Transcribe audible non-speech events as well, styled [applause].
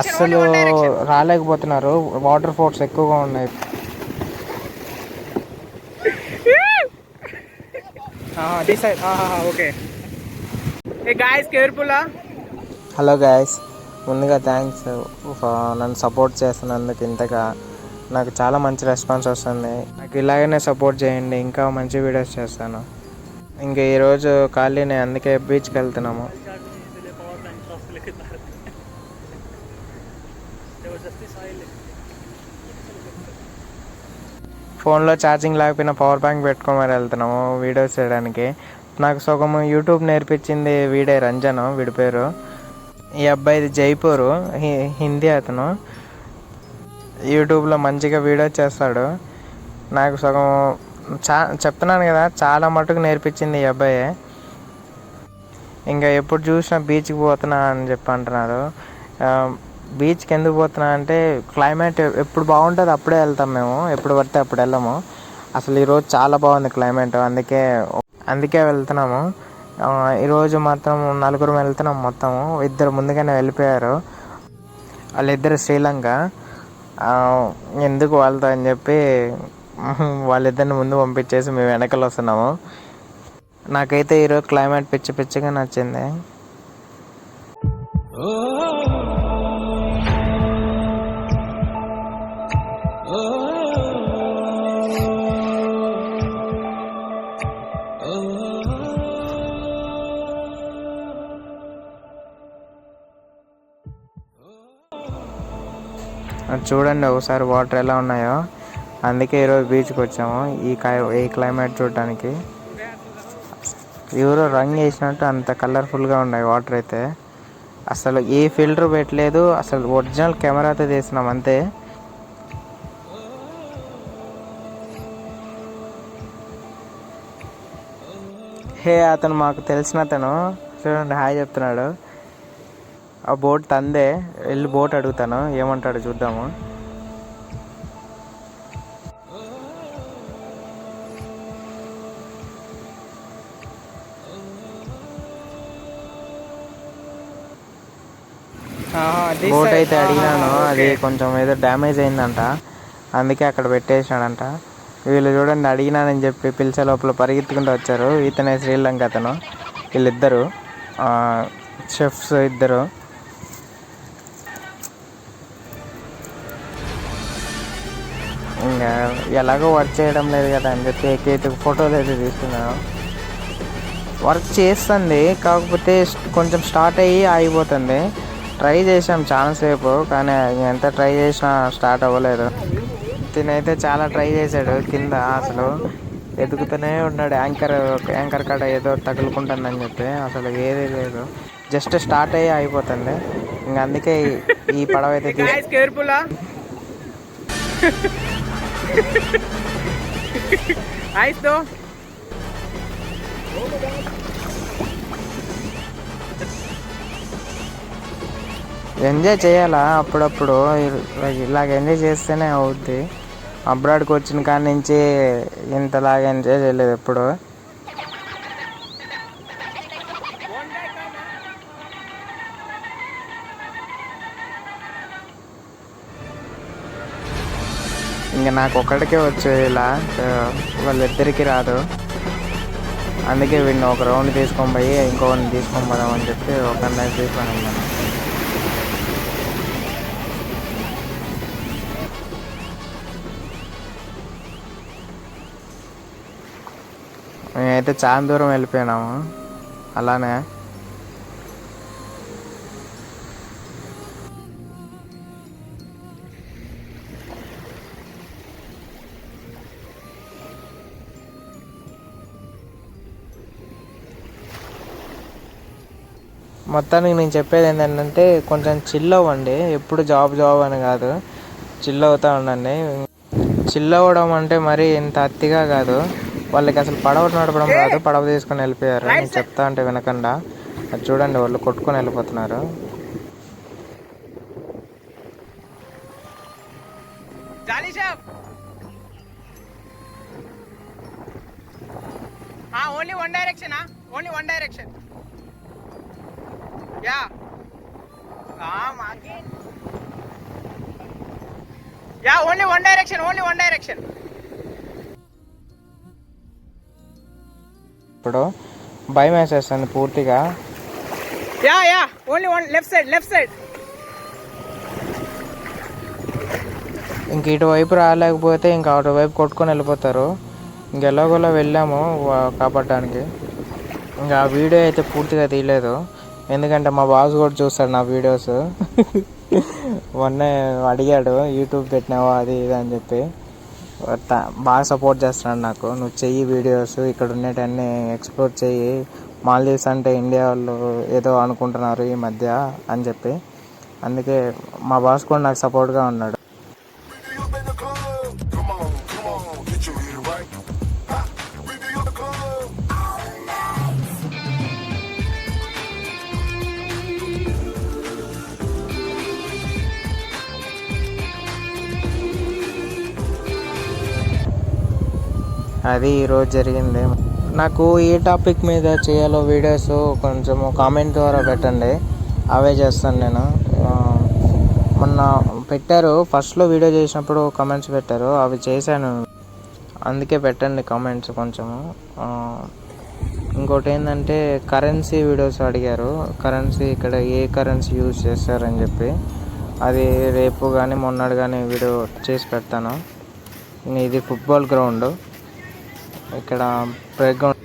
అస్సలు రాలేకపోతున్నారు. Water force ఎక్కువగా ఉన్నాయి. ఓకే. హలో గాయస్ ముందుగా థ్యాంక్స్ నన్ను సపోర్ట్ చేస్తున్నందుకు ఇంతగా. నాకు చాలా మంచి రెస్పాన్స్ వస్తుంది. నాకు ఇలాగనే సపోర్ట్ చేయండి. ఇంకా మంచి వీడియోస్ చేస్తాను. ఇంకా ఈరోజు ఖాళీనే అందుకే బీచ్కి వెళ్తున్నాము. ఫోన్లో ఛార్జింగ్ లేకపోయినా పవర్ బ్యాంక్ పెట్టుకొని మరి వెళ్తున్నాము వీడియోస్ చేయడానికి. నాకు సగం యూట్యూబ్ నేర్పించింది వీడే రంజన్ వీడి పేరు. ఈ అబ్బాయిది జైపూరు హి- హిందీ అతను. యూట్యూబ్లో మంచిగా వీడియో చేస్తాడు. నాకు సగం చా చెప్తున్నాను కదా చాలా మటుకు నేర్పించింది ఈ అబ్బాయి. ఇంకా ఎప్పుడు చూసినా బీచ్కి పోతున్నా అని చెప్పి అంటున్నారు. బీచ్కి ఎందుకు పోతున్నా అంటే క్లైమేట్ ఎప్పుడు బాగుంటుంది అప్పుడే వెళ్తాం మేము. ఎప్పుడు పడితే అప్పుడు వెళ్ళము. అసలు ఈరోజు చాలా బాగుంది క్లైమేట్. అందుకే అందుకే వెళ్తున్నాము. ఈరోజు మాత్రం నలుగురు వెళ్తున్నాం మొత్తము ఇద్దరు ముందుగానే వెళ్ళిపోయారు. వాళ్ళిద్దరు శ్రీలంక. ఎందుకు వాళ్ళతో అని చెప్పి [laughs] వాళ్ళిద్దరిని ముందు పంపించేసి మేము వెనకలు వస్తున్నాము. నాకైతే ఈరోజు క్లైమేట్ పిచ్చి పిచ్చిగా నచ్చింది. చూడండి ఒకసారి వాటర్ ఎలా ఉన్నాయో. అందుకే ఈరోజు బీచ్కి వచ్చాము. ఈ ఈ క్లైమేట్ చూడటానికి ఎవరో రంగు వేసినట్టు అంత కలర్ఫుల్గా ఉన్నాయి వాటర్ అయితే. అసలు ఏ ఫిల్టర్ పెట్టలేదు. అసలు ఒరిజినల్ కెమెరాతో తీసినాం అంతే. హే అతను మాకు తెలిసిన అతను. చూడండి హాయ్ చెప్తున్నాడు. ఆ బోట్ తందే వెళ్ళి బోట్ అడుగుతాను. ఏమంటాడు చూద్దాము. బోట్ అయితే అడిగినాను. అది కొంచెం ఏదో డ్యామేజ్ అయిందంట. అందుకే అక్కడ పెట్టేసాడంట వీళ్ళు చూడండి అడిగినానని చెప్పి పిలిచే లోపల పరిగెత్తుకుంటూ వచ్చారు. ఇతనే శ్రీలంక అతను. వీళ్ళిద్దరు చెఫ్స్ ఇద్దరు. ఎలాగో వర్క్ చేయడం లేదు కదా అని చెప్పి ఎక్కి ఫోటోలు అయితే తీసుకున్నాను వర్క్ చేస్తుంది కాకపోతే కొంచెం స్టార్ట్ అయ్యి ఆగిపోతుంది. ట్రై చేసాం చాలాసేపు కానీ ఎంత ట్రై చేసినా స్టార్ట్ అవ్వలేదు. తినైతే చాలా ట్రై చేశాడు కింద అసలు. ఎదుగుతూనే ఉన్నాడు యాంకర్ యాంకర్ కాడ ఏదో తగులుకుంటుందని చెప్పి అసలు ఏది లేదు. జస్ట్ స్టార్ట్ అయ్యి అయిపోతుంది ఇంకా అందుకే ఈ- ఈ పడవ అయితే తీసు గాయస్ ఎంజాయ్ చేయాలా? అప్పుడప్పుడు ఇలాగ ఎంజాయ్ చేస్తేనే అవుద్ది. అబ్రాడ్కి వచ్చిన కాడి నుంచి ఇంతలాగా ఎంజాయ్ చేయలేదు ఎప్పుడు. ఇంకా నాకు ఒక్కడికే వచ్చు ఇలా ఆ, వాళ్ళిద్దరికి రాదు. అందుకే వీడిని ఒక రౌండ్ తీసుకొని పోయి ఇంకొకరిని తీసుకొని పోదాం అని చెప్పి ఒకరిని తీసుకొని వెళ్ళాను. మేమైతే చాలా దూరం వెళ్ళిపోయినాము. అలానే మొత్తానికి నేను చెప్పేది ఏంటంటే కొంచెం చిల్ అవ్వండి. ఎప్పుడు జాబ్ జాబ్ అని కాదు. చిల్ అవుతూ ఉండండి. చిల్ అవ్వడం అంటే మరి ఇంత అత్తిగా కాదు. వాళ్ళకి అసలు పడవ నడపడం కాదు పడవ తీసుకొని వెళ్ళిపోయారు. నేను చెప్తా అంటే వినకుండా. అది చూడండి వాళ్ళు కొట్టుకొని వెళ్ళిపోతున్నారు. Only one direction only one direction yeah only one direction only one direction ఇప్పుడు భయం వేసేస్తుంది పూర్తిగా. Yeah yeah only one left side left side ఇంక ఇటువైపు రాలేకపోతే ఇంకా అటువైపు కొట్టుకొని వెళ్ళిపోతారు. ఇంక ఎలాగోలా వెళ్ళాము కాపాడడానికి ఇంకా ఆ వీడియో అయితే పూర్తిగా తీయలేదు. ఎందుకంటే మా బాస్ కూడా చూస్తాడు నా వీడియోస్. మొన్న అడిగాడు యూట్యూబ్ పెట్టినావా? అది ఇది అని చెప్పి. బాగా సపోర్ట్ చేస్తున్నాడు నాకు. నువ్వు చెయ్యి వీడియోస్ ఇక్కడ ఉండేటన్నీ ఎక్స్ప్లోర్ చెయ్యి. మాల్దీవ్స్ అంటే ఇండియా వాళ్ళు ఏదో అనుకుంటున్నారు ఈ మధ్య అని చెప్పి. అందుకే మా బాస్ కూడా నాకు సపోర్ట్గా ఉన్నాడు. అది ఈరోజు జరిగింది. నాకు ఏ టాపిక్ మీద చేయాలో వీడియోస్ కొంచెం కామెంట్ ద్వారా పెట్టండి. అవే చేస్తాను నేను. మొన్న పెట్టారు. ఫస్ట్లో వీడియో చేసినప్పుడు కమెంట్స్ పెట్టారు. అవి చేశాను. అందుకే పెట్టండి కామెంట్స్ కొంచెము. ఇంకోటి ఏంటంటే కరెన్సీ వీడియోస్ అడిగారు. కరెన్సీ ఇక్కడ ఏ కరెన్సీ యూజ్ చేస్తారని చెప్పి. అది రేపు కానీ మొన్నటి కానీ వీడియో చేసి పెడతాను. ఇది ఫుట్బాల్ గ్రౌండ్ ఇక్కడ ప్లే గ్రౌండ్